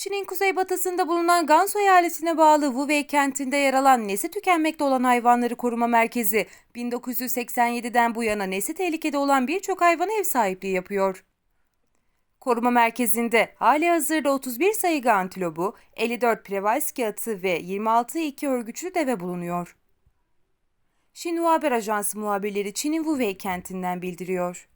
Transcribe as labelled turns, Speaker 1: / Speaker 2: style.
Speaker 1: Çin'in kuzeybatısında bulunan Gansu eyaletine bağlı Wuwei kentinde yer alan nesli tükenmekte olan hayvanları koruma merkezi 1987'den bu yana nesli tehlikede olan birçok hayvana ev sahipliği yapıyor. Koruma merkezinde hali hazırda 31 sayıga antilobu, 54 Prevalski atı ve 26 iki örgüçlü deve bulunuyor. Xinhua Haber Ajansı muhabirleri Çin'in Wuwei kentinden bildiriyor.